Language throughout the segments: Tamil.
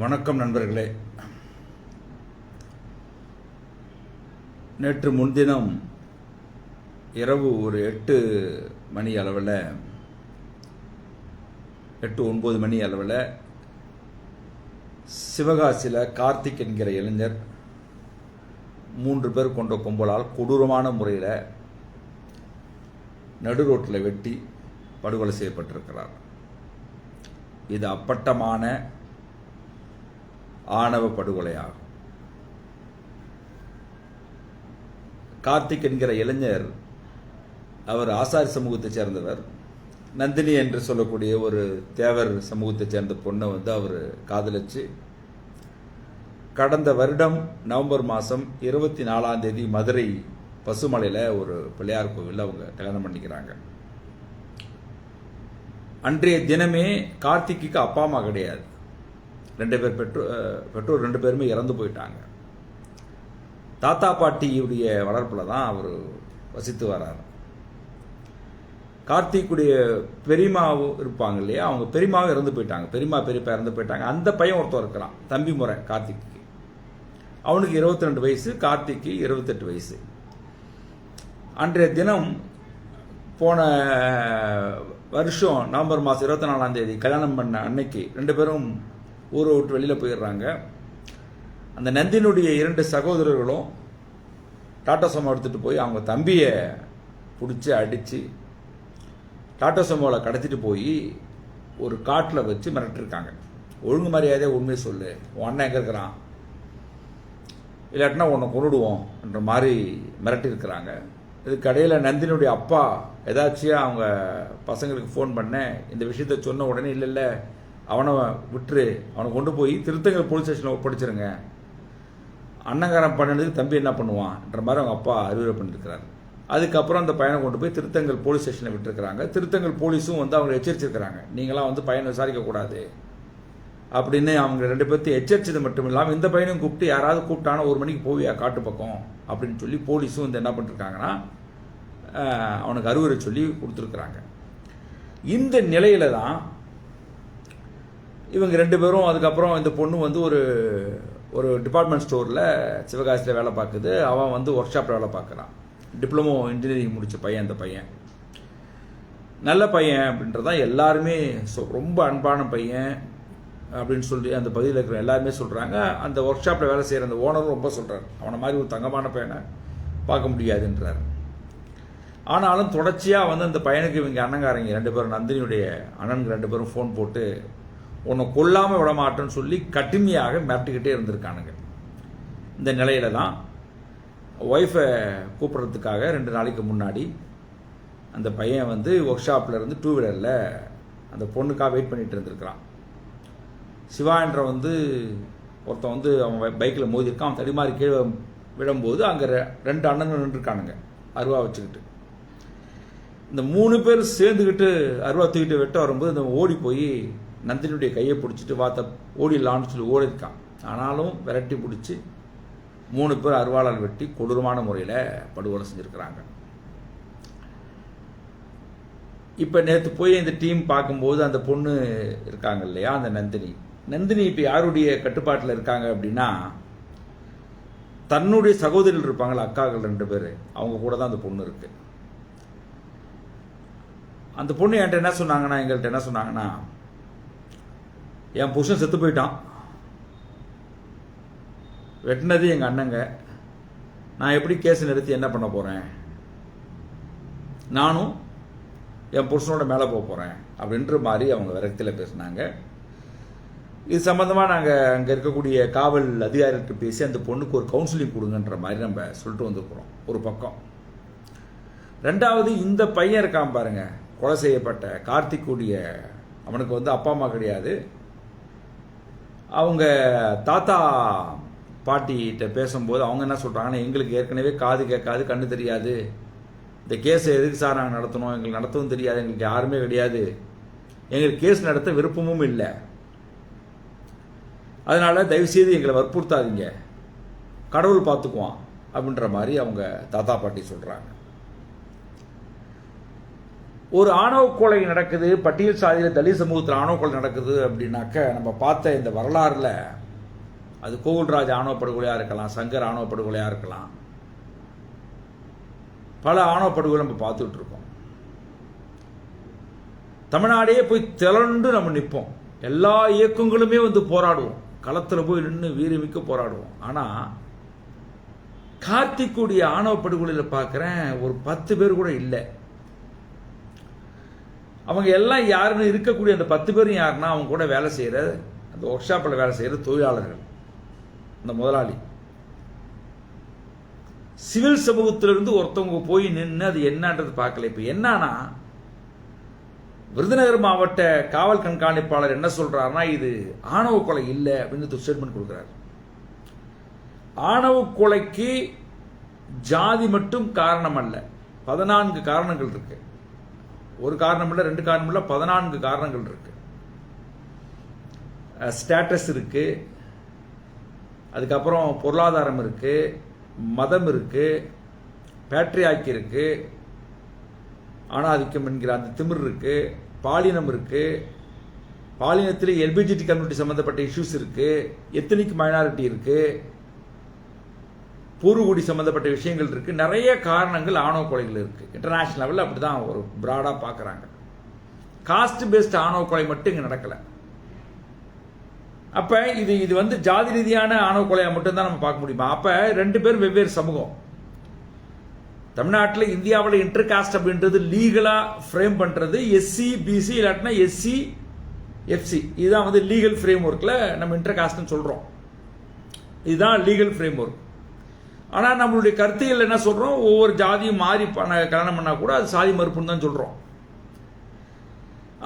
வணக்கம் நண்பர்களே. நேற்று முன்தினம் இரவு ஒரு எட்டு மணி அளவில் எட்டு ஒன்பது மணி அளவில் சிவகாசியில் கார்த்திக் என்கிற இளைஞர் மூன்று பேர் கொண்ட கும்பலால் கொடூரமான முறையில் நடு ரோட்டில் வெட்டி படுகொலை செய்யப்பட்டிருக்கிறார். இது அப்பட்டமான ஆணவ படுகொலையாகும் கார்த்திக் என்கிற இளைஞர் அவர் ஆசாரி சமூகத்தைச் சேர்ந்தவர். நந்தினி என்று சொல்லக்கூடிய ஒரு தேவர் சமூகத்தைச் சேர்ந்த பொண்ணை வந்து அவர் காதலிச்சு கடந்த வருடம் நவம்பர் மாதம் இருபத்தி நாலாம் தேதி மதுரை பசுமலையில் ஒரு பிள்ளையார் கோவிலில் அவங்க கல்யாணம் பண்ணிக்கிறாங்க. அன்றைய தினமே கார்த்திக்கு அப்பா அம்மா கிடையாது. ரெண்டு பேர் பெற்றோர் பெற்றோர் ரெண்டு பேருமே இறந்து போயிட்டாங்க. தாத்தா பாட்டியுடைய வளர்ப்பில் தான் அவர் வசித்து வரார். கார்த்திக்குடைய பெரியமாவும் இருப்பாங்க இல்லையா? அவங்க பெரியமாவும் இறந்து போயிட்டாங்க. பெரியமா பெரியப்பா இறந்து போயிட்டாங்க. அந்த பையன் ஒருத்தர் இருக்கிறான் தம்பி முறை கார்த்திக்கு. அவனுக்கு இருபத்தி ரெண்டு வயசு கார்த்திக்கு இருபத்தெட்டு வயசு. அன்றைய தினம் போன வருஷம் நவம்பர் மாதம் இருபத்தி நாலாம் தேதி கல்யாணம் பண்ண அன்னைக்கு ரெண்டு பேரும் ஊரை விட்டு வெளியில் போயிடுறாங்க. அந்த நந்தினுடைய இரண்டு சகோதரர்களும் டாட்டா சோமோ எடுத்துகிட்டு போய் அவங்க தம்பியை பிடிச்சி அடித்து டாட்டா சோமோவில் கடத்திட்டு போய் ஒரு காட்டில் வச்சு மிரட்டிருக்காங்க. ஒழுங்கு மரியாதையாக உண்மையை சொல்லு. உன் அண்ணன் எங்கே இருக்கிறான்? இல்லாட்டினா உன்னை கொண்டுடுவோம்ன்ற மாதிரி மிரட்டியிருக்கிறாங்க. இது கடையில் நந்தினுடைய அப்பா ஏதாச்சும் அவங்க பசங்களுக்கு ஃபோன் பண்ணேன் இந்த விஷயத்த சொன்ன உடனே இல்லை இல்லை அவனை விட்டுரு. அவனை கொண்டு போய் திருத்தங்கல் போலீஸ் ஸ்டேஷனில் ஒப்படைச்சிருங்க. அன்னங்காரம் பண்ணினதுக்கு தம்பி என்ன பண்ணுவான்ன்ற மாதிரி அவங்க அப்பா அறிவுரை பண்ணியிருக்கிறார் அதுக்கப்புறம் அந்த பையனை கொண்டு போய் திருத்தங்கல் போலீஸ் ஸ்டேஷனில் விட்டுருக்குறாங்க. திருத்தங்கல் போலீஸும் வந்து அவங்க எச்சரிச்சிருக்கிறாங்க. நீங்களாம் வந்து பையனை விசாரிக்கக்கூடாது அப்படின்னு அவங்க ரெண்டு பேர்த்தையும் எச்சரித்தது மட்டும் இல்லாமல் இந்த பையனையும் கூப்பிட்டு யாராவது கூப்பிட்டானா ஒரு மணிக்கு போவியா காட்டு பக்கம் அப்படின்னு சொல்லி போலீஸும் வந்து என்ன பண்ணிருக்காங்கன்னா அவனுக்கு அறிவுரை சொல்லி கொடுத்துருக்குறாங்க. இந்த நிலையில தான் இவங்க ரெண்டு பேரும் அதுக்கப்புறம் இந்த பொண்ணு வந்து ஒரு ஒரு டிபார்ட்மெண்ட் ஸ்டோரில் சிவகாசியில் வேலை பார்க்குது. அவன் வந்து ஒர்க் ஷாப்பில் வேலை பார்க்குறான் டிப்ளமோ இன்ஜினியரிங் முடித்த பையன் அந்த பையன். நல்ல பையன் அப்படின்றதான் எல்லாருமே சொ- ரொம்ப அன்பான பையன் அப்படின்னு சொல்லி அந்த பகுதியில் இருக்கிற எல்லாருமே சொல்கிறாங்க அந்த ஒர்க் ஷாப்பில் வேலை செய்கிற அந்த ஓனரும் ரொம்ப சொல்கிறார் அவனை மாதிரி ஒரு தங்கமான பையனை பார்க்க முடியாதுன்றார். ஆனாலும் தொடர்ச்சியாக வந்து அந்த பையனுக்கு இவங்க அண்ணங்காரங்க ரெண்டு பேரும் நந்தினியுடைய அண்ணனுக்கு ரெண்டு பேரும் ஃபோன் போட்டு உன்னை கொல்லாமல் விடமாட்டேன்னு சொல்லி கடுமையாக மிரட்டிக்கிட்டே இருந்திருக்கானுங்க. இந்த நிலையில தான் ஒய்ஃபை கூப்பிட்றதுக்காக ரெண்டு நாளைக்கு முன்னாடி அந்த பையன் வந்து ஒர்க் ஷாப்பில் இருந்து டூ வீலரில் அந்த பொண்ணுக்காக வெயிட் பண்ணிட்டு இருந்திருக்கிறான். சிவா என்ற வந்து ஒருத்தன் வந்து அவன் பைக்கில் மோதிருக்கான் அவன் தடிமாறி கீழே விழும்போது அங்கே ரெண்டு அண்ணன் நின்றுருக்கானுங்க. அருவா வச்சுக்கிட்டு. இந்த மூணு பேர் சேர்ந்துக்கிட்டு அருவா தூக்கிட்டு வெட்ட வரும்போது இந்த ஓடி போய் நந்தினியுடைய கையை பிடிச்சிட்டு வாத்த ஓடிடலான்னு சொல்லி ஓடி இருக்கான் ஆனாலும் விரட்டி பிடிச்சி மூணு பேர் அருவாளால் வெட்டி கொடூரமான முறையில் படுகொலை செஞ்சுருக்கிறாங்க. இப்போ நேற்று போய் இந்த டீம் பார்க்கும்போது அந்த பொண்ணு இருக்காங்க இல்லையா அந்த நந்தினி. நந்தினி இப்போ யாருடைய கட்டுப்பாட்டில் இருக்காங்க அப்படின்னா தன்னுடைய சகோதரிகள் இருப்பாங்களா அக்காக்கள் ரெண்டு பேர். அவங்க கூட தான் அந்த பொண்ணு இருக்குது அந்த பொண்ணு என்கிட்ட என்ன சொன்னாங்கன்னா எங்கள்கிட்ட என்ன சொன்னாங்கன்னா என் புருஷன் செத்து போயிட்டான். வெட்டினது எங்கள் அண்ணங்க. நான் எப்படி கேஸ் நிறுத்தி என்ன பண்ண போகிறேன் நானும் என் புருஷனோட மேலே போக போகிறேன் அப்படின்ற மாதிரி அவங்க விரக்தியில் பேசினாங்க. இது சம்மந்தமாக நாங்கள் அங்கே இருக்கக்கூடிய காவல் அதிகாரிகிட்ட பேசி அந்த பொண்ணுக்கு ஒரு கவுன்சிலிங் கொடுங்கன்ற மாதிரி நம்ம சொல்லிட்டு வந்திருக்கிறோம் ஒரு பக்கம். ரெண்டாவது இந்த பையன் இருக்கான் பாருங்க கொலை செய்யப்பட்ட கார்த்திக்குடைய அவனுக்கு வந்து அப்பா அம்மா கிடையாது. அவங்க தாத்தா பாட்டிகிட்ட பேசும்போது அவங்க என்ன சொல்கிறாங்கன்னா எங்களுக்கு ஏற்கனவே காது கேட்காது கண்ணு தெரியாது. இந்த கேஸை எதுக்கு சார் நாங்கள் நடத்தணும்? எங்களுக்கு நடத்தவும் தெரியாது எங்களுக்கு யாருமே கிடையாது. எங்களுக்கு கேஸ் நடத்த விருப்பமும் இல்லை. அதனால் தயவுசெய்து எங்களை வற்புறுத்தாதீங்க. கடவுள் பார்த்துக்குவான் அப்படின்ற மாதிரி அவங்க தாத்தா பாட்டி சொல்கிறாங்க ஒரு ஆணவ கொலை நடக்குது பட்டியல் சாதியில் தலித் சமூகத்தில் ஆணவ கொலை நடக்குது அப்படின்னாக்க நம்ம பார்த்த இந்த வரலாறுல அது கோகுல்ராஜ் ஆணவ படுகொலையாக இருக்கலாம் சங்கர் ஆணவ படுகொலையாக இருக்கலாம். பல ஆணவ படுகொலை நம்ம பார்த்துட்டு இருக்கோம். தமிழ்நாடே போய் திரண்டு நம்ம நிற்போம். எல்லா இயக்கங்களுமே வந்து போராடுவோம். களத்தில் போய் நின்று வீரமிக்க போராடுவோம். ஆனால் கார்த்திக்குடைய ஆணவ படுகொலையில் பார்க்குறேன் ஒரு பத்து பேர் கூட இல்லை. அவங்க எல்லாம் யாருன்னு இருக்கக்கூடிய அந்த பத்து பேரும் யாருன்னா அவங்க கூட வேலை செய்கிற அந்த ஒர்க் ஷாப்பில் வேலை செய்கிற தொழிலாளர்கள். அந்த முதலாளி. சிவில் சமூகத்திலிருந்து ஒருத்தவங்க போய் நின்று அது என்னன்றது பார்க்கல. இப்போ என்னன்னா விருதுநகர் மாவட்ட காவல் கண்காணிப்பாளர் என்ன சொல்றாருன்னா இது ஆணவ கொலை இல்லை அப்படின்னு ஸ்டேட்மெண்ட் கொடுக்குறாரு. ஆணவ கொலைக்கு ஜாதி மட்டும் காரணம் அல்ல. பதினான்கு காரணங்கள் இருக்கு. ஒரு காரணம் இல்லை ரெண்டு காரணம் இல்லை பதினான்கு காரணங்கள் இருக்கு. ஸ்டேட்டஸ் இருக்கு. அதுக்கப்புறம் பொருளாதாரம் இருக்கு. மதம் இருக்கு. பேட்ரியாக்கி இருக்கு. ஆணாதிக்கம் என்கிற அந்த திமிர் இருக்கு. பாலினம் இருக்கு. பாலினத்தில் எல்பிஜிடி கம்யூனிட்டி சம்பந்தப்பட்ட இஷ்யூஸ் இருக்கு. எத்தனிக் மைனாரிட்டி இருக்குது பூர்வகுடி சம்மந்தப்பட்ட விஷயங்கள் இருக்குது நிறைய காரணங்கள் ஆணவ கொலைகள் இருக்குது இன்டர்நேஷ்னல் லெவலில் அப்படி தான் ஒரு ப்ராடாக பார்க்குறாங்க. காஸ்ட் பேஸ்ட் ஆணவ கொலை மட்டும் இங்கே நடக்கலை. அப்போ இது இது வந்து ஜாதி ரீதியான ஆணவ கொலையாக மட்டும்தான் நம்ம பார்க்க முடியுமா? அப்போ ரெண்டு பேரும் வெவ்வேறு சமூகம். தமிழ்நாட்டில் இந்தியாவில் இன்டர் காஸ்ட் அப்படின்றது லீகலாக ஃப்ரேம் பண்ணுறது எஸ்சி பிசி இல்லாட்டினா எஸ்சி எஃப்சி இதுதான் வந்து லீகல் ஃப்ரேம் ஒர்க்கில் நம்ம இன்டர் காஸ்ட்னு சொல்கிறோம் இதுதான் லீகல் ஃப்ரேம் ஒர்க் ஆனால் நம்மளுடைய கருத்துகள் என்ன சொல்கிறோம் ஒவ்வொரு ஜாதியும் மாறி பண்ண கல்யாணம் பண்ணால் கூட அது சாதி மறுப்புன்னு தான் சொல்கிறோம்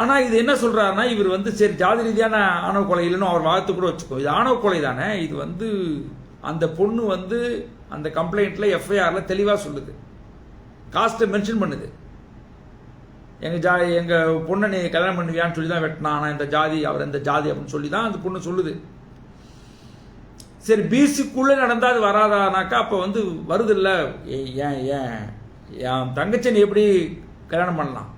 ஆனால் இது என்ன சொல்கிறாருன்னா இவர் வந்து சரி ஜாதி ரீதியான ஆணவ கொலை இல்லைன்னு அவர் வாழ்த்து கூட வச்சுக்கோ. இது ஆணவ கொலை தானே? இது வந்து அந்த பொண்ணு வந்து அந்த கம்ப்ளைண்ட்டில் எஃப்ஐஆரில் தெளிவாக சொல்லுது. காஸ்ட்டை மென்ஷன் பண்ணுது. எங்கள் ஜா எங்கள் பொண்ணை நீ கல்யாணம் பண்ணுவியான்னு சொல்லி தான் வெட்டினா ஆனால் இந்த ஜாதி அவர் இந்த ஜாதி அப்படின்னு சொல்லி தான் அந்த பொண்ணு சொல்லுது. சரி பிசிக்குள்ளே நடந்தால் அது வராதானாக்கா அப்போ வந்து வருது இல்லை ஏன் ஏன்? என் தங்கச்சி நீ எப்படி கல்யாணம் பண்ணலாம்?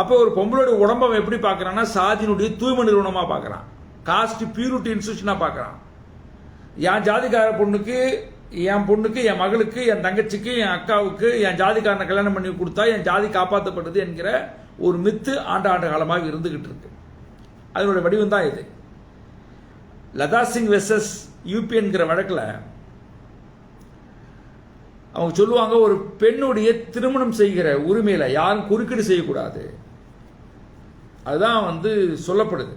அப்போ ஒரு பொம்பளோட உடம்ப அவன் எப்படி பார்க்குறான்னா சாதியினுடைய தூய்மை நிறுவனமாக பார்க்கறான். காஸ்ட் பியூரிட்டி இன்ஸ்டியூஷனாக பார்க்குறான். என் ஜாதிக்கார பொண்ணுக்கு என் பொண்ணுக்கு என் மகளுக்கு என் தங்கச்சிக்கு என் அக்காவுக்கு என் ஜாதிக்காரனை கல்யாணம் பண்ணி கொடுத்தா என் ஜாதி காப்பாற்றப்பட்டது என்கிற ஒரு மித்து ஆண்டு ஆண்டு காலமாக இருந்துகிட்டு இருக்கு. அதனுடைய வடிவம் தான் இது. லதா சிங் வெர்சஸ் யூபிஎன்கிற வழக்கில் அவங்க சொல்லுவாங்க ஒரு பெண்ணுடைய திருமணம் செய்கிற உரிமையில் யாரும் குறுக்கீடு செய்யக்கூடாது. அதுதான் வந்து சொல்லப்படுது.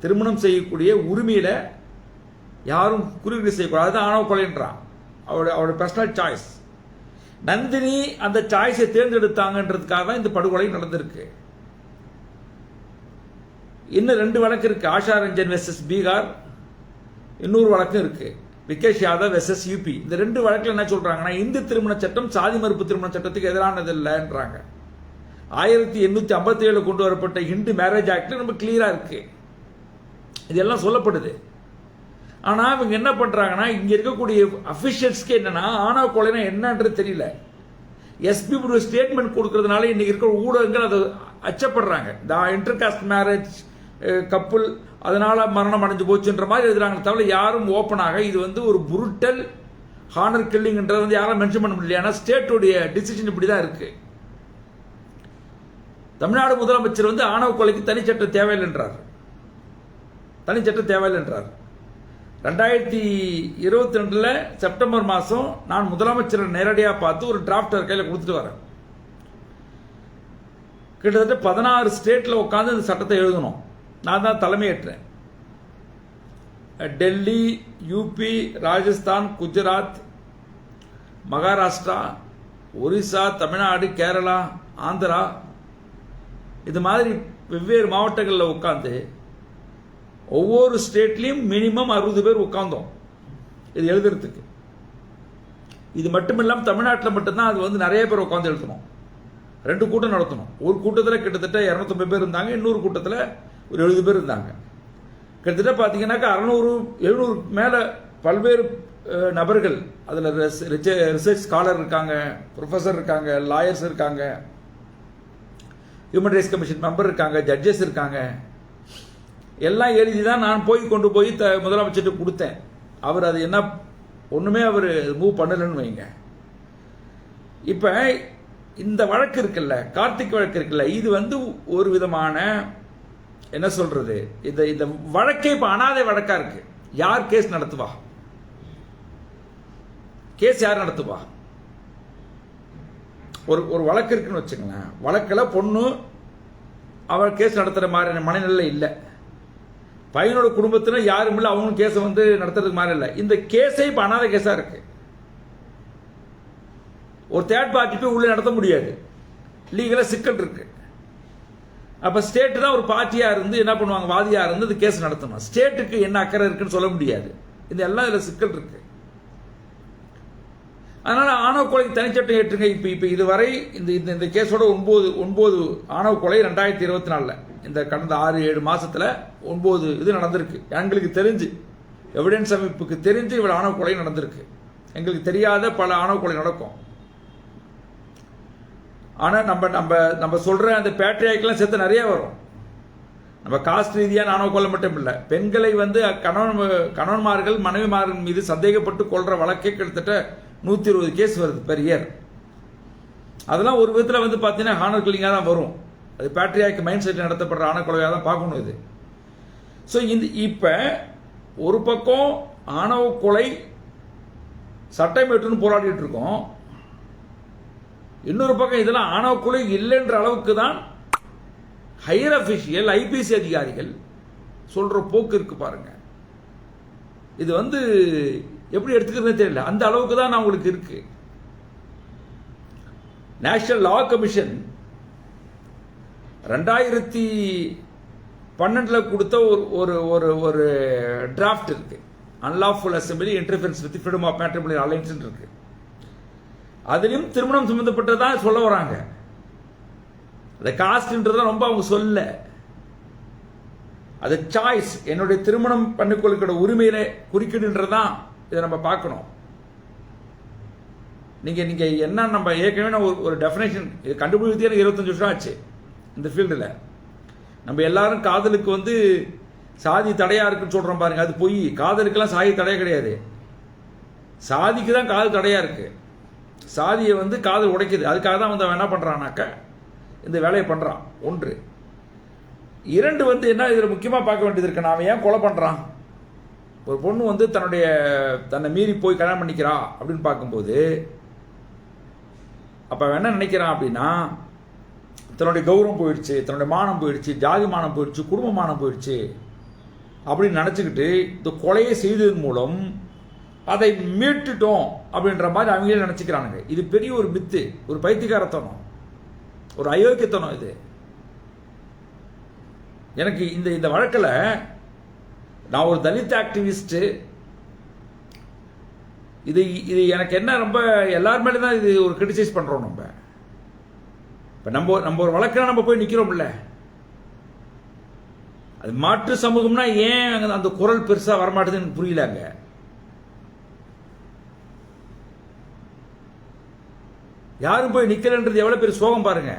திருமணம் செய்யக்கூடிய உரிமையில் யாரும் குறுக்கீடு செய்யக்கூடாது. அதுதான் ஆணவ கொலைன்றான். அவருடைய அவருடைய பர்சனல் சாய்ஸ் நந்தினி அந்த சாய்ஸை தேர்ந்தெடுத்தாங்கன்றதுக்காக தான் இந்த படுகொலை நடந்திருக்கு. இன்னும் ரெண்டு வழக்கு இருக்கு. ஆஷா ரஞ்சன் வெர்சஸ் பீகார். இன்னொரு வழக்கும் இருக்கு. விகேஷ் யாதவ் வெர்சஸ் யூபி இந்த ரெண்டு வழக்கில் என்ன சொல்றாங்கன்னா இந்து திருமண சட்டம் சாதி மறுப்பு திருமண சட்டத்துக்கு எதிரானது இல்லைன்றாங்க ஆயிரத்தி எண்ணூத்தி ஐம்பத்தி ஏழு கொண்டு வரப்பட்ட ஹிந்து மேரேஜ் ஆக்ட் ரொம்ப கிளியரா இருக்கு. இதெல்லாம் சொல்லப்படுது. ஆனா இவங்க என்ன பண்றாங்கன்னா இங்க இருக்கக்கூடிய அபிஷியல்ஸ்க்கு என்னன்னா ஆணவ கொலைனா என்னன்றது தெரியல. எஸ்பி ஒரு ஸ்டேட்மெண்ட் கொடுக்கறதுனால இன்னைக்கு இருக்கிற ஊடகங்கள் அதை அச்சப்படுறாங்க. இந்த இன்டர் காஸ்ட் மேரேஜ் கப்புள் அதனால் மரணம் அடைஞ்சு போச்சுன்ற மாதிரி எழுதுறாங்க. தவிர யாரும் ஓப்பனாக இது வந்து ஒரு புருட்டல் ஹானர் கில்லிங்ன்றது வந்து யாரும் மென்ஷன் பண்ண முடியல. ஏன்னா ஸ்டேட்டுடைய டிசிஷன் இப்படி தான் இருக்குது தமிழ்நாடு முதலமைச்சர் வந்து ஆணவ கொலைக்கு தனிச்சட்டம் தேவையில்லைன்றார். தனிச்சட்டம் தேவையில்லைன்றார். ரெண்டாயிரத்தி இருபத்தி ரெண்டில் செப்டம்பர் மாதம் நான் முதலமைச்சரை நேரடியாக பார்த்து ஒரு டிராஃப்ட் கையில் கொடுத்துட்டு வரேன். கிட்டத்தட்ட பதினாறு ஸ்டேட்டில் உட்காந்து இந்த சட்டத்தை எழுதணும். நான் தான் தலைமையேற்றேன். டெல்லி யூபி ராஜஸ்தான் குஜராத் மகாராஷ்டிரா ஒரிசா தமிழ்நாடு கேரளா ஆந்திரா இது மாதிரி வெவ்வேறு மாவட்டங்களில் உட்காந்து ஒவ்வொரு ஸ்டேட்லேயும் மினிமம் அறுபது பேர் உட்காந்தோம் இது எழுதுறதுக்கு. இது மட்டும் இல்லாமல் தமிழ்நாட்டில் மட்டும்தான் அது வந்து நிறைய பேர் உட்காந்து எழுதணும். ரெண்டு கூட்டம் நடத்தணும். ஒரு கூட்டத்தில் கிட்டத்தட்ட இரநூத்தம்பது பேர் இருந்தாங்க இன்னொரு கூட்டத்தில் ஒரு எழுபது பேர் இருந்தாங்க. கிட்டத்தட்ட பார்த்தீங்கன்னாக்கா அறநூறு எழுநூறு மேலே பல்வேறு நபர்கள் அதில் ரிசர்ச் ஸ்காலர் இருக்காங்க ப்ரொஃபஸர் இருக்காங்க லாயர்ஸ் இருக்காங்க ஹியூமன் ரைட்ஸ் கமிஷன் மெம்பர் இருக்காங்க ஜட்ஜஸ் இருக்காங்க. எல்லாம் எழுதி தான் நான் போய் கொண்டு போய் த முதலமைச்சர்கிட்ட கொடுத்தேன். அவர் அது என்ன ஒன்றுமே அவர் மூவ் பண்ணலைன்னு வைங்க. இப்போ இந்த வழக்கு இருக்குல்ல கார்த்திக் வழக்கு இருக்குல்ல இது வந்து ஒரு விதமான என்ன சொல்றது? இந்த இந்த வழக்கே இப்போ அனாதை வழக்கா இருக்கு. யார் கேஸ் நடத்துவா? கேஸ் யார் நடத்துவா? ஒரு ஒரு வழக்கு இருக்குன்னு வச்சுங்களேன் வழக்கில் பொண்ணு அவள் கேஸ் நடத்துகிற மாதிரியான மனநிலை இல்லை. பையனோட குடும்பத்தினர் யாரும் இல்லை அவங்களும் கேஸை வந்து நடத்துறதுக்கு மாதிரி இல்லை. இந்த கேஸே இப்போ அனாதை கேஸாக இருக்கு. ஒரு தேர்ட் பார்ட்டி போய் உள்ளே நடத்த முடியாது. லீகலாக சிக்கல் இருக்குது அப்போ ஸ்டேட்டு தான் ஒரு பார்ட்டியாக இருந்து என்ன பண்ணுவாங்க? வாதியாக இருந்து அது கேஸ் நடத்தணும். ஸ்டேட்டுக்கு என்ன அக்கறை இருக்குன்னு சொல்ல முடியாது. இந்த எல்லாம் இதில் சிக்கல் இருக்கு. அதனால் ஆணவ கொலைக்கு தனிச்சட்டம் ஏற்றுங்க. இப்போ இப்போ இதுவரை இந்த இந்த இந்த கேஸோட ஒன்பது ஒன்பது ஆணவ கொலை ரெண்டாயிரத்தி இருபத்தி நாலில். இந்த கடந்த ஆறு ஏழு மாதத்தில் ஒன்பது இது நடந்திருக்கு. எங்களுக்கு தெரிஞ்சு எவிடன்ஸ் அமைப்புக்கு தெரிஞ்சு இவ்வளோ ஆணவ கொலை நடந்திருக்கு. எங்களுக்கு தெரியாத பல ஆணவ கொலை நடக்கும். ஆனால் நம்ம நம்ம நம்ம சொல்கிற அந்த பேட்ரியாக்கெல்லாம் சேர்த்து நிறைய வரும். நம்ம காஸ்ட் ரீதியான நானோ கொலை மட்டும் இல்லை. பெண்களை வந்து கணவன் கணவன்மார்கள் மனைவிமார்கள் மீது சந்தேகப்பட்டு கொள்கிற வழக்கே கிட்டத்தட்ட நூற்றி இருபது கேஸ் வருது பெர் இயர் அதெல்லாம் ஒரு விதத்தில் வந்து பார்த்தீங்கன்னா ஹானர் கில்லிங்காக தான் வரும். அது பேட்ரியாக்கு மைண்ட் செட் நடத்தப்படுற ஆணவ கொலையாக தான் பார்க்கணும் இது. ஸோ இந்த இப்போ ஒரு பக்கம் ஆணவ கொலை சட்டம் ஏற்றுன்னு போராடிட்டு இருக்கோம். இன்னொரு பக்கம் இதெல்லாம் ஆணவ கொலை இல்லைன்ற அளவுக்கு தான் ஹையர் அபிஷியல் ஐபிசி அதிகாரிகள் சொல்ற போக்கு இருக்கு பாருங்க. இது வந்து எப்படி எடுத்துக்கிறதுனே தெரியல. அந்த அளவுக்கு தான் நான் உங்களுக்கு இருக்கு. நேஷனல் லா கமிஷன் ரெண்டாயிரத்தி பன்னெண்டில் கொடுத்த ஒரு ஒரு ஒரு ஒரு டிராஃப்ட் இருக்கு. Unlawful assembly interference with freedom of matrimonial alliance இருக்கு. அதுலயும் திருமணம் சம்பந்தப்பட்டதான் சொல்ல வராங்க. அந்த காஸ்ட்ன்றத ரொம்ப அவங்க சொல்ல. அது சாய்ஸ் என்னுடைய திருமணம் பண்ணிக்கொள்கிற உரிமையில குறுக்கிடுன்றதான் இதை நம்ம பார்க்கணும். நீங்க நீங்க என்ன நம்ம ஏற்கனவே ஒரு- ஒரு டெஃபினேஷன் இது கண்டுபிடித்தே இருபத்தஞ்சு வருஷம் ஆச்சு இந்த ஃபீல்டில் நம்ம எல்லாரும் காதலுக்கு வந்து சாதி தடையா இருக்குன்னு சொல்றோம் பாருங்க அது பொய். காதலுக்கெல்லாம் சாதி தடையா கிடையாது. சாதிக்கு தான் காதல் தடையா இருக்கு. சாதியை வந்து காதல் உடைக்குது. அதுக்காக தான் வந்து அவன் என்ன பண்ணுறான்னாக்க இந்த வேலையை பண்ணுறான் ஒன்று. இரண்டு வந்து என்ன இதில் முக்கியமாக பார்க்க வேண்டியது இருக்கு. நாம் ஏன் கொலை பண்ணுறான் ஒரு பொண்ணு வந்து தன்னுடைய தன்னை மீறி போய் கல்யாணம் பண்ணிக்கிறா அப்படின்னு பார்க்கும்போது அப்போ அவன் என்ன நினைக்கிறான் அப்படின்னா தன்னுடைய கௌரவம் போயிடுச்சு தன்னுடைய மானம் போயிடுச்சு ஜாதி மானம் போயிடுச்சு குடும்ப மானம் போயிடுச்சு அப்படின்னு நினச்சிக்கிட்டு இந்த கொலையை செய்ததன் மூலம் அதை மீட்டுட்டோம் அப்படின்ற மாதிரி அவங்களே நினச்சிக்கிறானுங்க. இது பெரிய ஒரு மித்து ஒரு பைத்தியகாரத்தனம் ஒரு அயோக்கியத்தனம் இது. எனக்கு இந்த இந்த வழக்கில் நான் ஒரு தலித் ஆக்டிவிஸ்ட்டு இது இது எனக்கு என்ன ரொம்ப எல்லார் மேலே தான் இது ஒரு கிரிட்டிசைஸ் பண்ணுறோம் நம்ம. இப்போ நம்ம நம்ம ஒரு வழக்கில் நம்ம போய் நிற்கிறோம்ல அது மாற்று சமூகம்னா ஏன் அந்த குரல் பெருசாக வரமாட்டேதுன்னு புரியலங்க புரியல அங்க யாரும் போய் நிக்கலன்றது எவ்வளவு பெரிய சோகம் பாருங்க.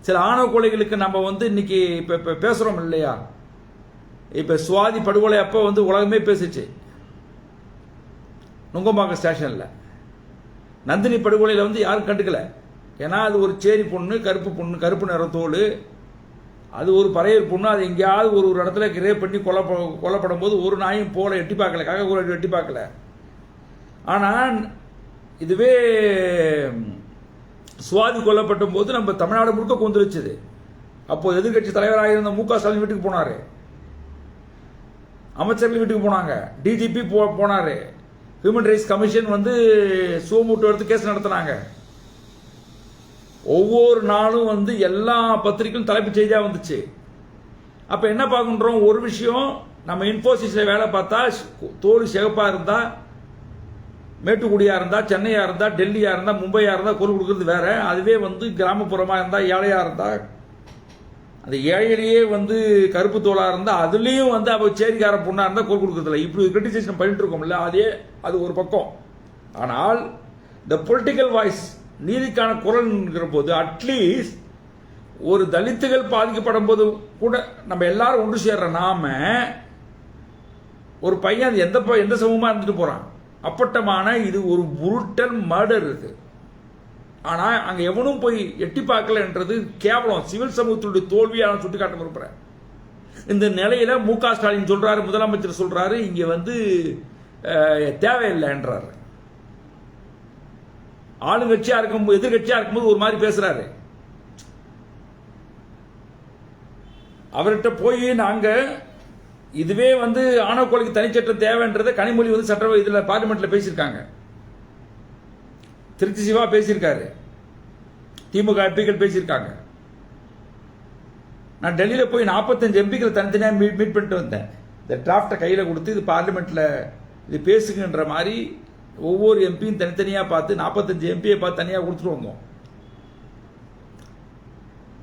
சில ஆணவ கொலைகளுக்கு நம்ம வந்து இன்னைக்கு இப்ப இப்போ பேசுறோம் இல்லையா? இப்ப சுவாதி படுகொலை அப்ப வந்து உலகமே பேசுச்சு. நுங்கம்பாக்கம் ஸ்டேஷன்ல. நந்தினி படுகொலையில வந்து யாரும் கண்டுக்கல. ஏன்னா அது ஒரு சேரி பொண்ணு கருப்பு பொண்ணு கருப்பு நிற தோல் அது ஒரு பறையர் பொண்ணு அது எங்கேயாவது ஒரு ஒரு இடத்துல ரேப் பண்ணி கொலை கொல்லப்படும் போது ஒரு நாயும் போல எட்டி பார்க்கல காக்க கூட எட்டி பார்க்கல. ஆனால் இதுவே சுவாதி கொல்லப்பட்ட போது நம்ம தமிழ்நாடு முழுக்க கொந்துருச்சுது அப்போ எதிர்கட்சி தலைவராக இருந்த மு க. ஸ்டாலின் வீட்டுக்கு போனாரு. அமைச்சர்கள் வீட்டுக்கு போனாங்க. டிஜிபி போ போனார். ஹியூமன் ரைட்ஸ் கமிஷன் வந்து சோமூட்டு எடுத்து கேஸ் நடத்தினாங்க. ஒவ்வொரு நாளும் வந்து எல்லா பத்திரிக்கையும் தலைப்பு செய்தியாக வந்துச்சு. அப்போ என்ன பார்க்கின்றோம்? ஒரு விஷயம் நம்ம இன்ஃபோசிஸில் வேலை பார்த்தா தோல் சிகப்பாக இருந்தால் மேட்டுக்குடியாக இருந்தால் சென்னையாக இருந்தால் டெல்லியாக இருந்தால் மும்பையாக இருந்தால் குரல் கொடுக்குறது வேற. அதுவே வந்து கிராமப்புறமாக இருந்தால் ஏழையாக இருந்தால் அந்த ஏழையிலேயே வந்து கருப்பு தோலாக இருந்தால் அதுலேயும் வந்து அவள் சேரிக்கார பொண்ணாக இருந்தால் குரல் கொடுக்குறதில்ல. இப்படி கிரிட்டிசைஸ் பண்ணிட்டு இருக்கோம்ல அதே அது ஒரு பக்கம். ஆனால் இந்த பொலிட்டிக்கல் வாய்ஸ் நீதிக்கான குரல்ங்கிற போது அட்லீஸ்ட் ஒரு தலித்துகள் பாதிக்கப்படும் போது கூட நம்ம எல்லாரும் ஒன்று சேர்ற நாம ஒரு பையன் அது எந்த ப- எந்த சமூகமாக இருந்துட்டு போகிறான் அப்பட்டமான இது ஒரு புருட்டல் மர்டர் இது. ஆனால் அங்கே எவனும் போய் எட்டி பார்க்கலன்றது கேவலம். சிவில் சமூகத்தினுடைய தோல்வியாக நான் சுட்டிக்காட்ட விரும்புறேன் இந்த நிலையில மு க ஸ்டாலின் சொல்றாரு முதலமைச்சர் சொல்றாரு இங்க வந்து தேவையில்லைன்றாரு. ஆளுங்கட்சியா இருக்கும் எதிர்கட்சியா இருக்கும்போது ஒரு மாதிரி பேசுறாரு. அவர்கிட்ட போய் நாங்க இதுவே வந்து ஆணவ கொலைக்கு தனிச்சட்டம் தேவைன்றதை கனிமொழி வந்து சட்ட இதுல பார்லிமெண்ட்ல பேசியிருக்காங்க. திருச்சி சிவா பேசியிருக்காரு. திமுக எம்பிக்கள் பேசியிருக்காங்க. நான் டெல்லியில் போய் 45 எம்பிக்கள் தனித்தனியாக மீட் மீட் பண்ணிட்டு வந்தேன். இந்த டிராஃப்டை கையில் கொடுத்து இது பார்லிமெண்ட்டில் இது பேசுங்கன்ற மாதிரி ஒவ்வொரு எம்பியும் தனித்தனியாக பார்த்து 45 எம்பியை பார்த்து தனியாக கொடுத்துட்டு வந்தோம்.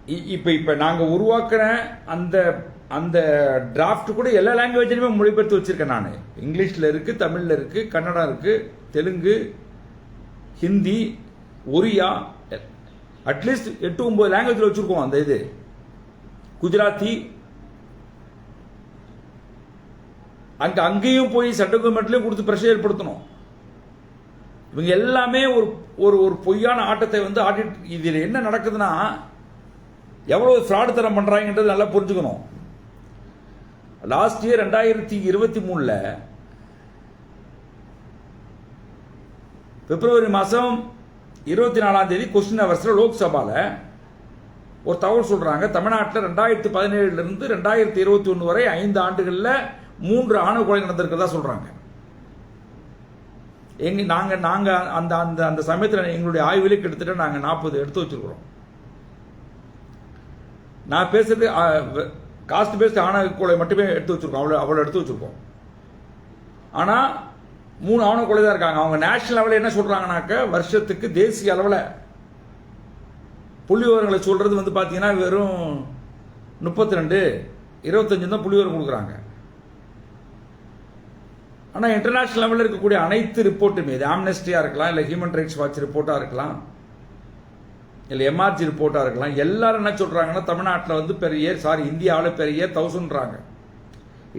இ- இப்போ நாங்கள் உருவாக்குற அந்த அந்த டிராஃப்ட் கூட எல்லா லாங்குவேஜ்லையுமே மொழிபெயர்த்து வச்சிருக்கேன் நான். இங்கிலீஷில் இருக்குது தமிழில் இருக்குது கன்னடா இருக்குது தெலுங்கு ஹிந்தி ஒரியா அட்லீஸ்ட் எட்டு ஒம்பது லாங்குவேஜில் வச்சுருக்கோம் அந்த இது. குஜராத்தி அங்கே அங்கேயும் போய் சட்ட கவர்மெண்ட்லேயும் கொடுத்து பிரஷர் ஏற்படுத்தணும். இவங்க எல்லாமே ஒரு ஒரு ஒரு பொய்யான ஆட்டத்தை வந்து ஆடிட்டு இதில் என்ன நடக்குதுன்னா எவ்வளோ ஃப்ராடு தரம் பண்ணுறாங்கன்றது நல்லா புரிஞ்சுக்கணும். லாஸ்ட் இயர் ரெண்டாயிரத்தி இருபத்தி மூணில் பிப்ரவரி மாதம் இருபத்தி நாலாம் தேதி கொஸ்டின் அவர்ஸில் லோக்சபாவில் ஒரு தகவல் சொல்கிறாங்க தமிழ்நாட்டில் ரெண்டாயிரத்தி பதினேழுலேருந்து ரெண்டாயிரத்தி இருபத்தி ஒன்று வரை ஐந்து ஆண்டுகளில் மூன்று ஆணவ கொலை நடந்திருக்கிறதா சொல்கிறாங்க எங்க நாங்கள் நாங்கள் அந்த அந்த அந்த சமயத்தில் எங்களுடைய ஆய்விலே கிட்டத்தட்ட நாங்கள் நாற்பது எடுத்து வச்சிருக்கிறோம். நான் பேசுறது காஸ்ட் பேஸ்ட் ஆணவக்கொலை மட்டுமே எடுத்து வச்சிருக்கோம். அவ்வளோ அவ்வளோ எடுத்து வச்சிருக்கோம். ஆனால் மூணு ஆணவக்கொலை தான் இருக்காங்க. அவங்க நேஷனல் லெவலில் என்ன சொல்கிறாங்கனாக்க வருஷத்துக்கு தேசிய அளவில் புள்ளி விவரங்களை சொல்கிறது வந்து பார்த்தீங்கன்னா வெறும் முப்பத்தி ரெண்டு இருபத்தஞ்சு தான் புள்ளி விவரம் கொடுக்குறாங்க. ஆனால் இன்டர்நேஷனல் லெவலில் இருக்கக்கூடிய அனைத்து ரிப்போர்ட்டுமே இது. ஆம்னஸ்டியாக இருக்கலாம் இல்லை ஹியூமன் ரைட்ஸ் வாட்ச் ரிப்போர்ட்டாக இருக்கலாம் இல்லை எம்ஆர்ஜி ரிப்போர்ட்டாக இருக்கலாம். எல்லாரும் என்ன சொல்கிறாங்கன்னா தமிழ்நாட்டில் வந்து பெரிய சாரி இந்தியாவில் பெரிய தௌசண்ட்றாங்க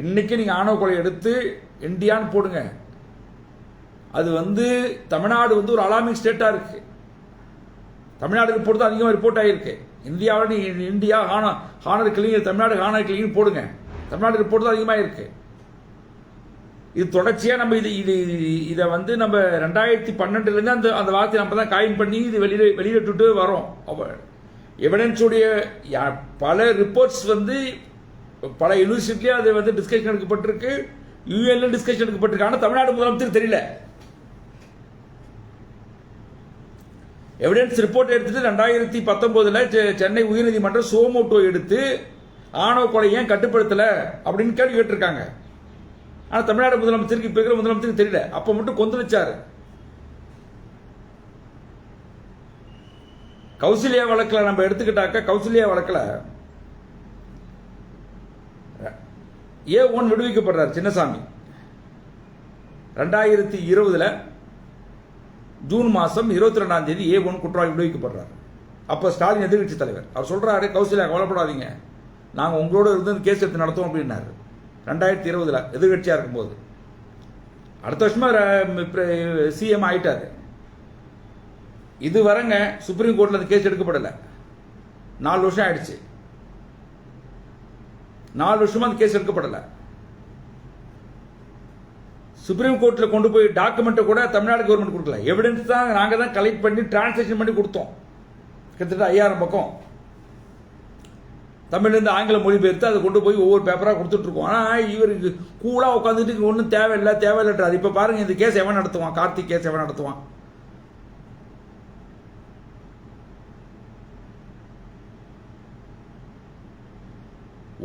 இன்னைக்கு நீங்கள் ஆணவ கொலை எடுத்து இந்தியான்னு போடுங்க. அது வந்து தமிழ்நாடு வந்து ஒரு அலாமிக் ஸ்டேட்டாக இருக்கு. தமிழ்நாடு ரிப்போர்ட் தான் அதிகமாக ரிப்போர்ட் ஆகிருக்கு இந்தியாவில் நீ India ஹான honour killing Tamil Nadu honour killing போடுங்க. தமிழ்நாடு ரிப்போர்ட் தான் அதிகமாக இருக்குது இது தொடர்ச்சியாக நம்ம இது இது இதை வந்து நம்ம ரெண்டாயிரத்தி பன்னெண்டுலேருந்து அந்த அந்த வார்த்தையை நம்ம தான் காயின் பண்ணி இது வெளியில வெளியிட்டுட்டு வரோம் எவிடன்ஸுடைய பல ரிப்போர்ட்ஸ் வந்து பல யூனிவர்சிட்டிலேயே அது வந்து டிஸ்கஷன் எடுக்கப்பட்டிருக்கு. யூஎன்ல டிஸ்கஷன் எடுக்கப்பட்டிருக்கு. ஆனால் தமிழ்நாடு முதலமைச்சர் தெரியல. எவிடன்ஸ் ரிப்போர்ட் எடுத்துட்டு ரெண்டாயிரத்தி பத்தொன்பதுல செ- சென்னை உயர்நீதிமன்றம் சோமோட்டோ எடுத்து ஆணவ கொலை ஏன் கட்டுப்படுத்தலை? அப்படின்னு கேள்வி கேட்டிருக்காங்க. ஆனால் தமிழ்நாடு முதலமைச்சருக்கு இப்போ இருக்கிற முதலமைச்சருக்கு தெரியல. அப்போ மட்டும் கொந்தளிச்சாரு கௌசல்யா வழக்கில் நம்ம எடுத்துக்கிட்டாக்க கௌசல்யா வழக்கில் ஏ ஒன் விடுவிக்கப்படுறார் சின்னசாமி. ரெண்டாயிரத்தி இருபதில் ஜூன் மாதம் இருபத்தி ரெண்டாம் தேதி ஏ ஒன் குற்றவாளி விடுவிக்கப்படுறார். அப்போ ஸ்டாலின் எதிர்கட்சி தலைவர். அவர் சொல்கிறாரு கௌசல்யா கவலைப்படாதீங்க. நாங்கள் உங்களோட இருந்து கேஸ் எடுத்து நடத்துவோம் அப்படின்னாரு. ரெண்டாயிரத்தி இருபதுல எதிர்கட்சியாக இருக்கும்போது. அடுத்த வருஷமா சிஎம் ஆயிட்டாரு. இது வரங்க சுப்ரீம் கோர்ட்ல அந்த கேஸ் எடுக்கப்படலை. நாலு வருஷம் ஆயிடுச்சு. நாலு வருஷமா அந்த கேஸ் எடுக்கப்படலை. சுப்ரீம் கோர்ட்ல கொண்டு போய் டாக்குமெண்ட்டை கூட தமிழ்நாடு கவர்மெண்ட் கொடுக்கல. எவிடன்ஸ் தான் நாங்க தான் கலெக்ட் பண்ணி டிரான்ஸ்லேஷன் பண்ணி கொடுத்தோம். கிட்டத்தட்ட ஐயாயிரம் பக்கம். தமிழ்லேருந்து ஆங்கில மொழிபெயர்த்து அதை கொண்டு போய் ஒவ்வொரு பேப்பராக கொடுத்துட்ருக்கோம். ஆனால் இவருக்கு கூலாக உட்காந்துட்டு ஒன்றும் தேவையில்லை தேவையில்லைன்றார் இப்போ பாருங்க இந்த கேஸ் எவன் நடத்துவான்? கார்த்திக் கேஸ் எவன் நடத்துவான்?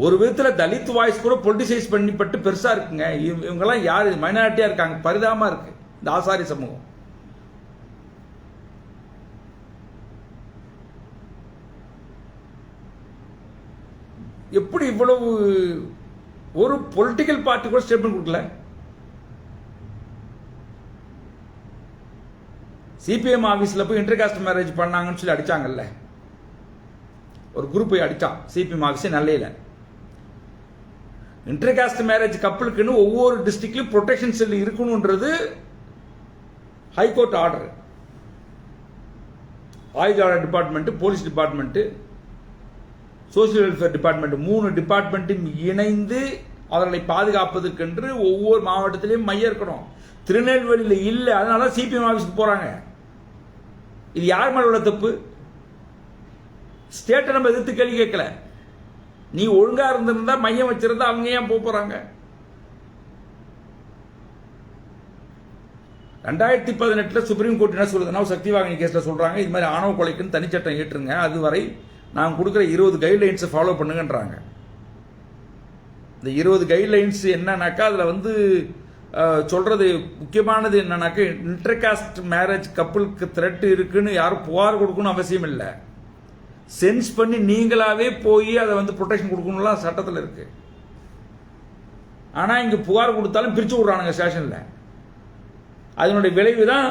ஒரு விதத்தில் தலித் வாய்ஸ் கூட பொலிட்டிசைஸ் பண்ணிப்பட்டு பெருசாக இருக்குங்க. இவங்கெல்லாம் யார்? மைனாரிட்டியாக இருக்காங்க. பரிதாபமா இருக்குது இந்த ஆசாரி சமூகம். எப்படி இவ்வளவு ஒரு பொலிட்டிக்கல் பார்ட்டி கூட ஸ்டேட்மெண்ட் கொடுக்கல? சிபிஎம் ஆஃபீஸில் போய் இன்டர்காஸ்ட் மேரேஜ் பண்ணாங்கன்னு சொல்லி அடித்தாங்கல்ல ஒரு குரூப் போய் அடித்தான் சிபிஎம் ஆஃபீஸே நல்லையில். இன்டர்காஸ்ட் மேரேஜ் கப்பலுக்குன்னு ஒவ்வொரு டிஸ்ட்ரிக்ட்லையும் ப்ரொடெக்ஷன் செல் இருக்கணுன்றது high court order ஆயுதாளர் department police department social welfare department மூணு டிபார்ட்மெண்ட்டும் இணைந்து அவர்களை பாதுகாப்பதற்கென்று ஒவ்வொரு மாவட்டத்திலையும் மையம் இருக்கணும். திருநெல்வேலியில் இல்லை அதனால சிபிஎம் ஆஃபீஸ்க்கு போறாங்க. இது யார் மேல உள்ள தப்பு? ஸ்டேட்டை நம்ம எதிர்த்து கேள்வி கேட்கல. நீ ஒழுங்கா இருந்திருந்தா மையம் வச்சிருந்தா அவங்க ஏன் போக போறாங்க? ரெண்டாயிரத்தி பதினெட்டுல சுப்ரீம் கோர்ட் என்ன சொல்லுதுன்னா சக்தி வாகினி கேஸ்ல சொல்றாங்க. இது மாதிரி ஆணவ கொலைக்குன்னு தனிச்சட்டம் ஏற்றுங்க. அதுவரை நான் கொடுக்குற இருபது கைட்லைன்ஸை ஃபாலோ பண்ணுங்கன்றாங்க. இந்த இருபது கைட்லைன்ஸ் என்னன்னாக்கா அதில் வந்து சொல்கிறது முக்கியமானது என்னன்னாக்கா இன்டர்காஸ்ட் மேரேஜ் கப்புளுக்கு த்ரெட் இருக்குன்னு யாரும் புகார் கொடுக்கணும் அவசியம் இல்லை. சென்ஸ் பண்ணி நீங்களாவே போய் அதை வந்து ப்ரொடெக்ஷன் கொடுக்கணும்லாம் சட்டத்தில் இருக்கு. ஆனால் இங்கே புகார் கொடுத்தாலும் பிரித்து விட்றானுங்க ஸ்டேஷனில் அதனுடைய விளைவு தான்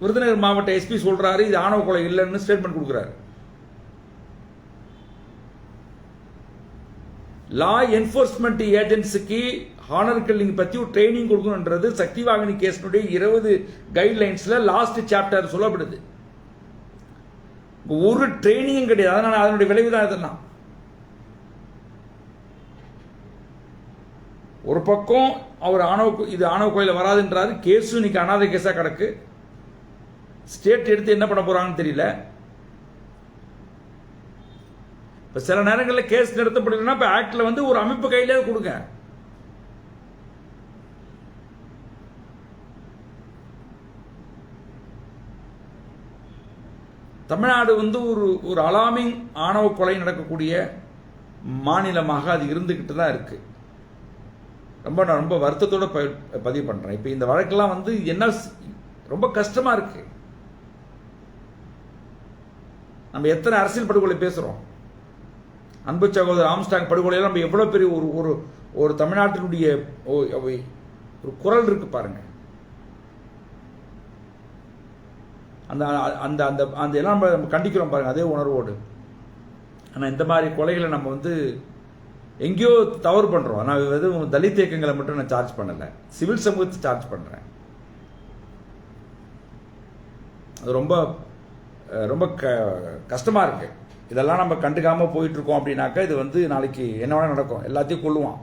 விருதுநகர் மாவட்ட எஸ்பி சொல்கிறாரு இது ஆணவ கொலை இல்லைன்னு ஸ்டேட்மெண்ட் கொடுக்குறாரு. லா என்ஃபோர்ஸ்மெண்ட் ஏஜென்சிக்கு ஹானர் கில்லிங் பற்றி ஒரு ட்ரைனிங் கொடுக்கணுன்றது சக்தி வாகினி கேஸினுடைய இருபது கைட்லைன்ஸில் லாஸ்ட் சாப்டர் சொல்லப்படுது. ஒரு ட்ரைனிங்கும் கிடையாது. அதனால் அதனுடைய விளைவு தான் இதெல்லாம். ஒரு பக்கம் அவர் ஆணவ இது ஆணவ கோயில வராதுன்றாரு. கேஸும் இன்னைக்கு அனாதை கேஸாக கிடக்கு. ஸ்டேட் எடுத்து என்ன பண்ண போகிறாங்கன்னு தெரியல. இப்ப சில நேரங்களில் கேஸ் நிறுத்தப்படுதுன்னா இப்ப ஆக்ட்ல வந்து ஒரு அமைப்பு கையிலே கொடுங்க. தமிழ்நாடு வந்து ஒரு ஒரு அலாமிங் ஆணவ கொலை நடக்கக்கூடிய மாநிலமாக அது இருந்துகிட்டு தான் இருக்கு. ரொம்ப நான் ரொம்ப வருத்தத்தோட ப- பதிவு பண்றேன். இப்போ இந்த வழக்கெல்லாம் வந்து என்ன ரொம்ப கஷ்டமா இருக்கு. நம்ம எத்தனை அரசியல் படுகொலை பேசுறோம்? அன்பு சகோதரர் ஆம்ஸ்டாங் படுகொலையில் நம்ம எவ்வளோ பெரிய ஒரு ஒரு ஒரு தமிழ்நாட்டினுடைய ஒரு குரல் இருக்கு பாருங்க. அந்த அந்த அந்த அந்த எல்லாம் நம்ம நம்ம கண்டிக்கிறோம் பாருங்க அதே உணர்வோடு. ஆனால் இந்த மாதிரி கொலைகளை நம்ம வந்து எங்கேயோ தவறு பண்ணுறோம் நான் எதுவும் தலித் இயக்கங்களை மட்டும் நான் சார்ஜ் பண்ணலை. சிவில் சமூகத்தை சார்ஜ் பண்ணுறேன் அது ரொம்ப ரொம்ப க கஷ்டமாக இருக்குது இதெல்லாம் நம்ம கண்டுக்காமல் போயிட்டுருக்கோம் அப்படின்னாக்கா இது வந்து நாளைக்கு என்ன வேணால் நடக்கும். எல்லாத்தையும் கொள்ளுவான்